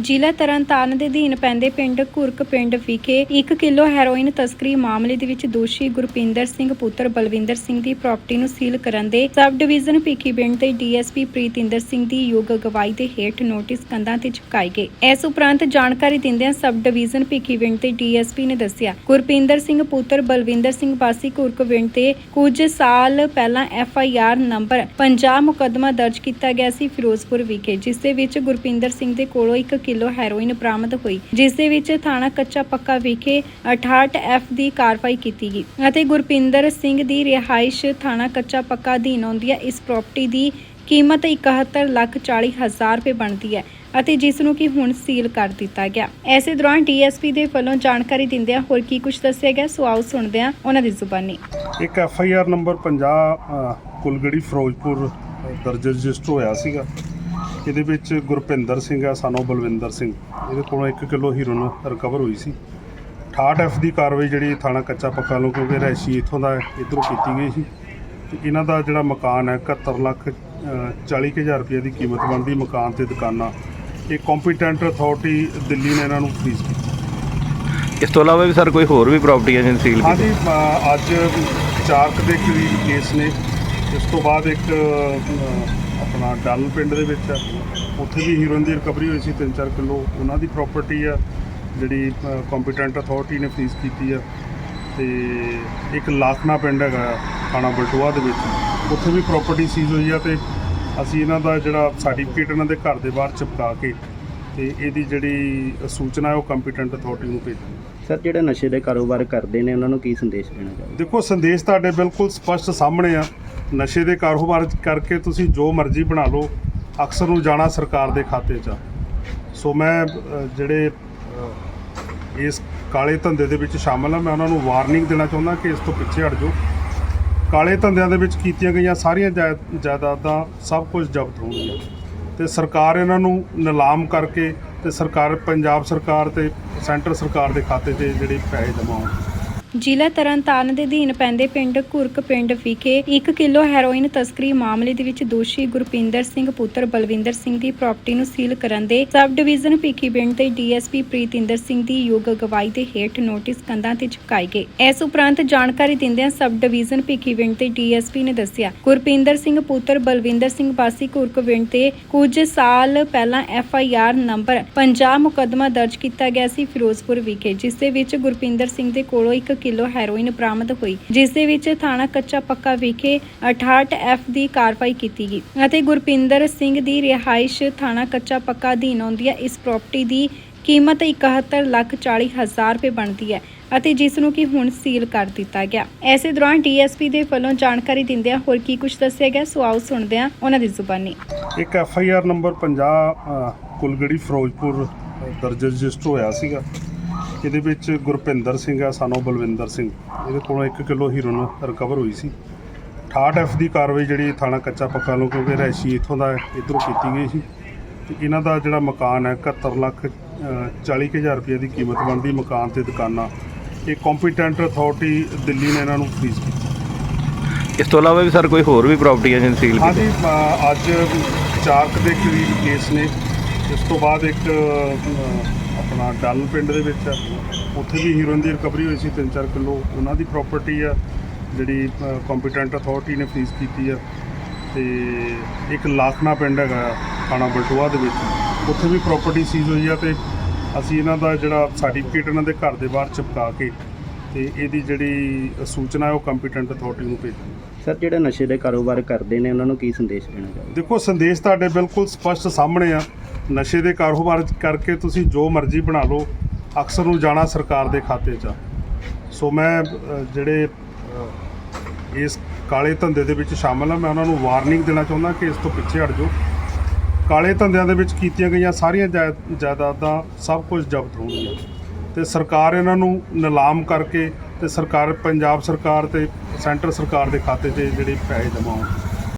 ਜ਼ਿਲ੍ਹਾ ਤਰਨਤਾਰਨ ਦੇ ਅਧੀਨ ਪੈਂਦੇ ਪਿੰਡ ਘੁਰਕ ਪਿੰਡ ਵਿਖੇ 1 ਕਿਲੋ ਹੈਰੋਇਨ ਤਸਕਰੀ ਮਾਮਲੇ ਦੇ ਵਿੱਚ ਦੋਸ਼ੀ ਗੁਰਪਿੰਦਰ ਸਿੰਘ, ਪੁੱਤਰ ਬਲਵਿੰਦਰ ਸਿੰਘ ਦੀ ਪ੍ਰਾਪਰਟੀ ਨੂੰ ਸੀਲ ਕਰਨ ਦੇ ਸਬ ਡਿਵੀਜ਼ਨ ਭਿੱਖੀਵਿੰਡ ਦੇ ਡੀਐਸਪੀ ਪ੍ਰੀਤਿੰਦਰ ਸਿੰਘ ਦੀ ਯੋਗ ਅਗਵਾਈ ਦੇ ਹੇਠ ਨੋਟਿਸ ਕੰਧਾਂ ਤੇ ਚਿਪਕਾਏ ਗਏ। ਇਸ ਉਪਰੰਤ ਜਾਣਕਾਰੀ ਦਿੰਦਿਆਂ ਸਬ ਡਿਵੀਜ਼ਨ ਭਿੱਖੀਵਿੰਡ ਦੇ ਡੀਐਸਪੀ ਨੇ ਦੱਸਿਆ, ਗੁਰਪਿੰਦਰ ਸਿੰਘ, ਪੁੱਤਰ ਬਲਵਿੰਦਰ ਸਿੰਘ ਵਾਸੀ ਘੁਰਕਵਿੰਡ ਤੇ ਕੁਝ ਸਾਲ ਪਹਿਲਾਂ ਐਫ ਆਈ ਆਰ ਨੰਬਰ 50 ਮੁਕੱਦਮਾ ਦਰਜ ਕੀਤਾ ਗਿਆ ਸੀ ਫਿਰੋਜ਼ਪੁਰ ਵਿਖੇ, ਜਿਸ ਦੇ ਵਿੱਚ ਗੁਰਪਿੰਦਰ ਸਿੰਘ ਦੇ ਕੋਲੋਂ ਇੱਕ ਕਿਲੋ ਹੈਰੋਇਨ ਬਰਾਮਦ ਹੋਈ, ਜਿਸ ਦੇ ਵਿੱਚ ਥਾਣਾ ਕੱਚਾ ਪੱਕਾ ਵਿਖੇ 68 ਐਫ ਦੀ ਕਾਰਵਾਈ ਕੀਤੀ ਗਈ ਅਤੇ ਗੁਰਪਿੰਦਰ ਸਿੰਘ ਦੀ ਰਿਹਾਇਸ਼ ਥਾਣਾ ਕੱਚਾ ਪੱਕਾ ਅਧੀਨ ਆਉਂਦੀ ਹੈ ਇਸ ਪ੍ਰਾਪਰਟੀ ਦੀ ਕੀਮਤ 71 ਲੱਖ 40 ਹਜ਼ਾਰ ਰੁਪਏ ਬਣਦੀ ਹੈ ਅਤੇ ਜਿਸ ਨੂੰ ਕਿ ਹੁਣ ਸੀਲ ਕਰ ਦਿੱਤਾ ਗਿਆ। ਐਸੇ ਦੌਰਾਨ ਡੀਐਸਪੀ ਦੇ ਵੱਲੋਂ ਜਾਣਕਾਰੀ ਦਿੰਦਿਆਂ ਹੋਰ ਕੀ ਕੁਝ ਦੱਸਿਆ ਗਿਆ ਸੋ ਆਓ ਸੁਣਦੇ ਹਾਂ ਉਹਨਾਂ ਦੀ ਜ਼ੁਬਾਨੀ। ਇੱਕ ਐਫ ਨੰਬਰ 50 ਕੁਲਗੜੀ ਫਿਰੋਜ਼ਪੁਰ ਦਰਜ ਰਜਿਸਟਰ ਹੋਇਆ ਸੀਗਾ। ਇਹਦੇ ਵਿੱਚ ਗੁਰਪਿੰਦਰ ਸਿੰਘ ਆ ਸਾਨੂੰ ਬਲਵਿੰਦਰ ਸਿੰਘ। ਇਹਦੇ ਕੋਲੋਂ 1 ਕਿਲੋ ਹੀਰੋਇਨ ਰਿਕਵਰ ਹੋਈ ਸੀ। 68 ਐਫ ਦੀ ਕਾਰਵਾਈ ਜਿਹੜੀ ਥਾਣਾ ਕੱਚਾ ਪੱਕਾ ਨੂੰ ਕਿਉਂਕਿ ਰਹਿਸ਼ੀ ਇੱਥੋਂ ਦਾ ਇਧਰੋਂ ਕੀਤੀ ਗਈ ਸੀ। ਤੇ ਇਹਨਾਂ ਦਾ ਜਿਹੜਾ ਮਕਾਨ ਹੈ 71 ਲੱਖ ਅ, 40 ਕੁ ਹਜ਼ਾਰ ਰੁਪਏ ਦੀ ਕੀਮਤ ਬਣਦੀ ਮਕਾਨ ਤੇ ਦੁਕਾਨਾਂ। ਇਹ ਕੰਪੀਟੈਂਟ ਅਥਾਰਟੀ ਦਿੱਲੀ ਨੇ ਇਹਨਾਂ ਨੂੰ ਫਰੀਜ਼ ਕੀਤੀ। ਇਸ ਤੋਂ ਇਲਾਵਾ ਵੀ ਸਰ ਕੋਈ ਹੋਰ ਵੀ ਪ੍ਰਾਪਰਟੀਆਂ ਜਿਹਨ ਸੀਲ ਹਾਂਜੀ ਕੀਤੀ? ਅ, ਅੱਜ ਚਾਰਕ ਦੇ ਕਰੀਬ ਕੇਸ ਨੇ। ਇਸ ਤੋਂ ਬਾਅਦ ਇੱਕ ਆਪਣਾ ਡੱਲ ਪਿੰਡ ਦੇ ਵਿੱਚ ਉੱਥੇ ਵੀ ਹੀਰੋਇਨ ਦੀ ਰਿਕਵਰੀ ਹੋਈ ਸੀ 3-4 ਕਿਲੋ। ਉਹਨਾਂ ਦੀ ਪ੍ਰਾਪਰਟੀ ਆ ਜਿਹੜੀ ਕੰਪੀਟੈਂਟ ਅਥਾਰਟੀ ਨੇ ਫਰੀਜ਼ ਕੀਤੀ ਆ। ਤੇ ਇੱਕ ਲਾਖਣਾ ਪਿੰਡ ਹੈਗਾ ਆ, ਥਾਣਾ ਬਲਟੋਆ ਦੇ ਵਿੱਚ। ਉੱਥੇ ਵੀ ਪ੍ਰਾਪਰਟੀ ਸੀਜ਼ ਹੋਈ ਆ ਤੇ ਅਸੀਂ ਇਹਨਾਂ ਦਾ ਜਿਹੜਾ ਸਰਟੀਫਿਕੇਟ ਇਹਨਾਂ ਦੇ ਘਰ ਦੇ ਬਾਹਰ ਚਿਪਕਾ ਕੇ ਤੇ ਇਹਦੀ ਜਿਹੜੀ ਸੂਚਨਾ ਹੈ ਉਹ ਕੰਪੀਟੈਂਟ ਅਥਾਰਟੀ ਨੂੰ ਭੇਜਾਂਗੇ ਸਰ ਜਿਹੜੇ ਨਸ਼ੇ ਦੇ ਕਾਰੋਬਾਰ ਕਰਦੇ ਨੇ ਉਹਨਾਂ ਨੂੰ ਕੀ ਸੰਦੇਸ਼ ਦੇਣਾ ਚਾਹੁੰਦੇ ਦੇਖੋ ਸੰਦੇਸ਼ ਤੁਹਾਡੇ ਬਿਲਕੁਲ ਸਪਸ਼ਟ ਸਾਹਮਣੇ ਆ। ਨਸ਼ੇ ਦੇ ਕਾਰੋਬਾਰ ਕਰਕੇ ਤੁਸੀਂ ਜੋ ਮਰਜ਼ੀ ਬਣਾ ਲਓ, ਅਕਸਰ ਨੂੰ ਜਾਣਾ ਸਰਕਾਰ ਦੇ ਖਾਤੇ 'ਚ ਸੋ ਮੈਂ ਜਿਹੜੇ ਇਸ ਕਾਲੇ ਧੰਦੇ ਦੇ ਵਿੱਚ ਸ਼ਾਮਲ ਆ, ਮੈਂ ਉਹਨਾਂ ਨੂੰ ਵਾਰਨਿੰਗ ਦੇਣਾ ਚਾਹੁੰਦਾ ਕਿ ਇਸ ਤੋਂ ਪਿੱਛੇ ਹਟ ਜਾਓ। ਕਾਲੇ ਧੰਦਿਆਂ ਦੇ ਵਿੱਚ ਕੀਤੀਆਂ ਗਈਆਂ ਸਾਰੀਆਂ ਜਾਇ- ਜਾਇਦਾਦਾਂ ਸਭ ਕੁਝ ਜ਼ਬਤ ਹੋਣਗੀਆਂ। ਤੇ ਸਰਕਾਰ ਇਹਨਾਂ ਨੂੰ ਨਿਲਾਮ ਕਰਕੇ ਤੇ ਸਰਕਾਰ, ਪੰਜਾਬ ਸਰਕਾਰ ਤੇ ਸੈਂਟਰ ਸਰਕਾਰ ਦੇ ਖਾਤੇ 'ਚ ਜਿਹੜੇ ਪੈਸੇ ਜਮ੍ਹਾਂ ਹੋਣ ਜ਼ਿਲ੍ਹਾ ਤਰਨਤਾਰਨ ਦੇ ਅਧੀਨ ਪੈਂਦੇ ਪਿੰਡ ਘੁਰਕ ਪਿੰਡ ਵਿਖੇ 1 ਕਿਲੋ ਹੈਰੋਇਨ ਤਸਕਰੀ ਮਾਮਲੇ ਦੇ ਵਿੱਚ ਦੋਸ਼ੀ ਗੁਰਪਿੰਦਰ ਸਿੰਘ, ਪੁੱਤਰ ਬਲਵਿੰਦਰ ਸਿੰਘ ਦੀ ਪ੍ਰਾਪਰਟੀ ਨੂੰ ਸੀਲ ਕਰਨ ਦੇ ਸਬ ਡਿਵੀਜ਼ਨ ਭਿੱਖੀਵਿੰਡ ਦੇ ਡੀਐਸਪੀ ਪ੍ਰੀਤਿੰਦਰ ਸਿੰਘ ਦੀ ਯੋਗ ਅਗਵਾਈ ਦੇ ਹੇਠ ਨੋਟਿਸ ਕੰਧਾਂ ਤੇ ਚਿਪਕਾਏ ਗਏ। ਇਸ ਉਪਰੰਤ ਜਾਣਕਾਰੀ ਦਿੰਦਿਆਂ ਸਬ ਡਿਵੀਜ਼ਨ ਭਿੱਖੀਵਿੰਡ ਦੇ ਡੀਐਸਪੀ ਨੇ ਦੱਸਿਆ, ਗੁਰਪਿੰਦਰ ਸਿੰਘ, ਪੁੱਤਰ ਬਲਵਿੰਦਰ ਸਿੰਘ ਵਾਸੀ ਘੁਰਕਵਿੰਡ ਤੇ ਕੁਝ ਸਾਲ ਪਹਿਲਾਂ ਐਫ ਆਈ ਆਰ ਨੰਬਰ 50 ਮੁਕੱਦਮਾ ਦਰਜ ਕੀਤਾ ਗਿਆ ਸੀ ਫਿਰੋਜ਼ਪੁਰ ਵਿਖੇ, ਜਿਸ ਦੇ ਵਿੱਚ ਗੁਰਪਿੰਦਰ ਸਿੰਘ ਦੇ ਕੋਲੋਂ ਇੱਕ ਕਿਲੋ ਹੈਰੋਇਨ ਬਰਾਮਦ ਹੋਈ, ਜਿਸ ਦੇ ਵਿੱਚ ਥਾਣਾ ਕੱਚਾ ਪੱਕਾ ਵਿਖੇ 68 ਐਫ ਦੀ ਕਾਰਵਾਈ ਕੀਤੀ ਗਈ ਅਤੇ ਗੁਰਪਿੰਦਰ ਸਿੰਘ ਦੀ ਰਿਹਾਇਸ਼ ਥਾਣਾ ਕੱਚਾ ਪੱਕਾ ਅਧੀਨ ਆਉਂਦੀ ਹੈ। ਇਸ ਪ੍ਰਾਪਰਟੀ ਦੀ ਕੀਮਤ 71 ਲੱਖ 40 ਹਜ਼ਾਰ ਰੁਪਏ ਬਣਦੀ ਹੈ ਅਤੇ ਜਿਸ ਨੂੰ ਕਿ ਹੁਣ ਸੀਲ ਕਰ ਦਿੱਤਾ ਗਿਆ। ਐਸੇ ਦੌਰਾਨ ਡੀਐਸਪੀ ਦੇ ਵੱਲੋਂ ਜਾਣਕਾਰੀ ਦਿੰਦਿਆਂ ਹੋਰ ਕੀ ਕੁਝ ਦੱਸਿਆ ਗਿਆ, ਸੋ ਆਓ ਸੁਣਦੇ ਹਾਂ ਉਹਨਾਂ ਦੀ ਜ਼ੁਬਾਨੀ। ਇੱਕ F I R number 50 Kulgarhi Ferozepur ਦਰਜ ਰਜਿਸਟਰ ਹੋਇਆ ਸੀਗਾ। ਇਹਦੇ ਵਿੱਚ ਗੁਰਪਿੰਦਰ ਸਿੰਘ ਆ ਸਾਨੂੰ ਬਲਵਿੰਦਰ ਸਿੰਘ। ਇਹਦੇ ਕੋਲੋਂ 1 ਕਿਲੋ ਹੀਰੋਇਨ ਰਿਕਵਰ ਹੋਈ ਸੀ। 68 ਐਫ ਦੀ ਕਾਰਵਾਈ ਜਿਹੜੀ ਥਾਣਾ ਕੱਚਾ ਪੱਕਾ ਨੂੰ ਕਿਉਂਕਿ ਰਹਿਸ਼ੀ ਇੱਥੋਂ ਦਾ ਇਧਰੋਂ ਕੀਤੀ ਗਈ ਸੀ। ਤੇ ਇਹਨਾਂ ਦਾ ਜਿਹੜਾ ਮਕਾਨ ਹੈ 71 ਲੱਖ ਅ, 40 ਕੁ ਹਜ਼ਾਰ ਰੁਪਏ ਦੀ ਕੀਮਤ ਬਣਦੀ ਮਕਾਨ ਤੇ ਦੁਕਾਨਾਂ। ਇਹ ਕੰਪੀਟੈਂਟ ਅਥਾਰਟੀ ਦਿੱਲੀ ਨੇ ਇਹਨਾਂ ਨੂੰ ਫਰੀਜ਼ ਕੀਤੀ। ਇਸ ਤੋਂ ਇਲਾਵਾ ਵੀ ਸਰ ਕੋਈ ਹੋਰ ਵੀ ਪ੍ਰਾਪਰਟੀਆਂ ਜਿਹਨ ਸੀਲ ਹਾਂਜੀ ਕੀਤੀ? ਅ, ਅੱਜ ਚਾਰਕ ਦੇ ਕਰੀਬ ਕੇਸ ਨੇ। ਇਸ ਤੋਂ ਬਾਅਦ ਇੱਕ ਆਪਣਾ ਡੱਲ ਪਿੰਡ ਦੇ ਵਿੱਚ ਆ, ਉੱਥੇ ਵੀ ਹੀਰੋਇਨ ਦੀ ਰਿਕਵਰੀ ਹੋਈ ਸੀ 3-4 ਕਿਲੋ। ਉਹਨਾਂ ਦੀ ਪ੍ਰਾਪਰਟੀ ਆ ਜਿਹੜੀ ਕੰਪੀਟੈਂਟ ਅਥਾਰਟੀ ਨੇ ਫਰੀਜ਼ ਕੀਤੀ ਆ। ਤੇ ਇੱਕ ਲਾਖਣਾ ਪਿੰਡ ਹੈਗਾ ਥਾਣਾ ਬਲਟੋਆ ਦੇ ਵਿੱਚ। ਉੱਥੇ ਵੀ ਪ੍ਰਾਪਰਟੀ ਸੀਜ਼ ਹੋਈ ਆ ਤੇ ਅਸੀਂ ਇਹਨਾਂ ਦਾ ਜਿਹੜਾ ਸਰਟੀਫਿਕੇਟ ਇਹਨਾਂ ਦੇ ਘਰ ਦੇ ਬਾਹਰ ਚਿਪਕਾ ਕੇ ਤੇ ਇਹਦੀ ਜਿਹੜੀ ਸੂਚਨਾ ਹੈ ਉਹ ਕੰਪੀਟੈਂਟ ਅਥਾਰਟੀ ਨੂੰ ਭੇਜਾਂਗੇ। ਸਰ ਜਿਹੜੇ ਨਸ਼ੇ ਦੇ ਕਾਰੋਬਾਰ ਕਰਦੇ ਨੇ ਉਹਨਾਂ ਨੂੰ ਕੀ ਸੰਦੇਸ਼ ਦੇਣਾ ਚਾਹੁੰਦੇ ਦੇਖੋ ਸੰਦੇਸ਼ ਤੁਹਾਡੇ ਬਿਲਕੁਲ ਸਪਸ਼ਟ ਸਾਹਮਣੇ ਆ। ਨਸ਼ੇ ਦੇ ਕਾਰੋਬਾਰ ਕਰਕੇ ਤੁਸੀਂ ਜੋ ਮਰਜ਼ੀ ਬਣਾ ਲਓ, ਅਕਸਰ ਨੂੰ ਜਾਣਾ ਸਰਕਾਰ ਦੇ ਖਾਤੇ 'ਚ ਸੋ ਮੈਂ ਜਿਹੜੇ ਇਸ ਕਾਲੇ ਧੰਦੇ ਦੇ ਵਿੱਚ ਸ਼ਾਮਲ ਆ, ਮੈਂ ਉਹਨਾਂ ਨੂੰ ਵਾਰਨਿੰਗ ਦੇਣਾ ਚਾਹੁੰਦਾ ਕਿ ਇਸ ਤੋਂ ਪਿੱਛੇ ਹਟ ਜਾਓ। ਕਾਲੇ ਧੰਦਿਆਂ ਦੇ ਵਿੱਚ ਕੀਤੀਆਂ ਗਈਆਂ ਸਾਰੀਆਂ ਜਾਇ- ਜਾਇਦਾਦਾਂ ਸਭ ਕੁਝ ਜ਼ਬਤ ਹੋਣਗੀਆਂ। ਤੇ ਸਰਕਾਰ ਇਹਨਾਂ ਨੂੰ ਨਿਲਾਮ ਕਰਕੇ ਤੇ ਸਰਕਾਰ, ਪੰਜਾਬ ਸਰਕਾਰ ਤੇ ਸੈਂਟਰ ਸਰਕਾਰ ਦੇ ਖਾਤੇ 'ਚ ਜਿਹੜੇ ਪੈਸੇ ਜਮ੍ਹਾਂ ਹੋਣ